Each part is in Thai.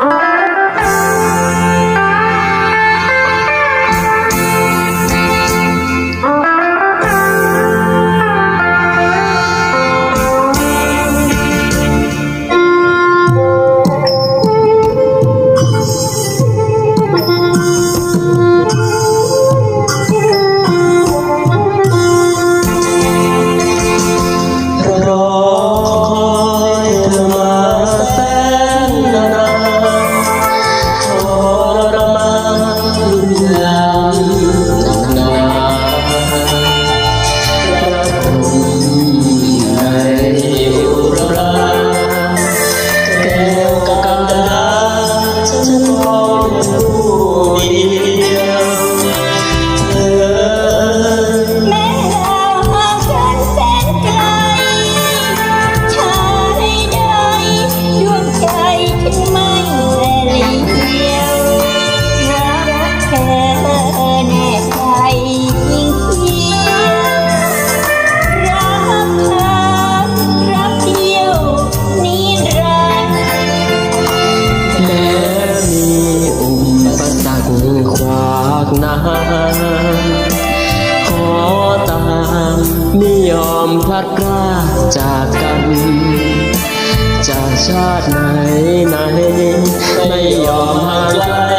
ร ไม่ยอมพลัดพรากจากกัน จากชาติไหนไหนไม่ยอมห่างไกล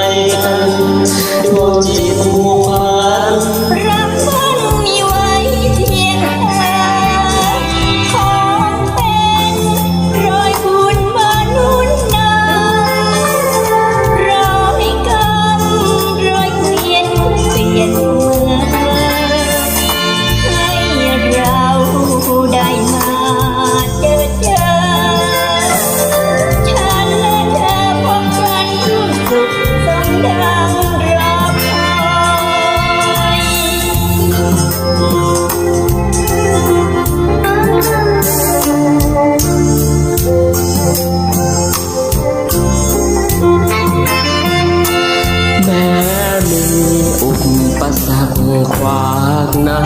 อุปสรรคขวากนา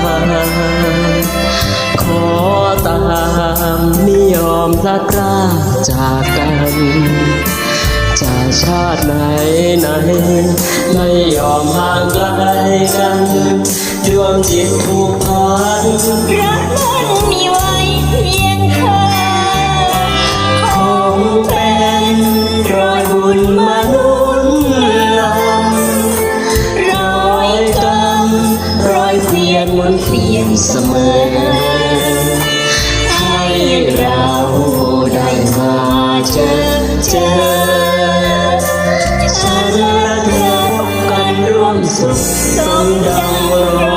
ขอตามไม่ยอมพลัดพรากจากกัน จะชาติไหนไหนไม่ยอมห่างไกลกัน ดวงจิตผูกพันรัก ยเวียนวนเวียนเสมอ ให้เราได้มาเจอเจอฉันและเธอพบกันร่วมสุขสมดังรอ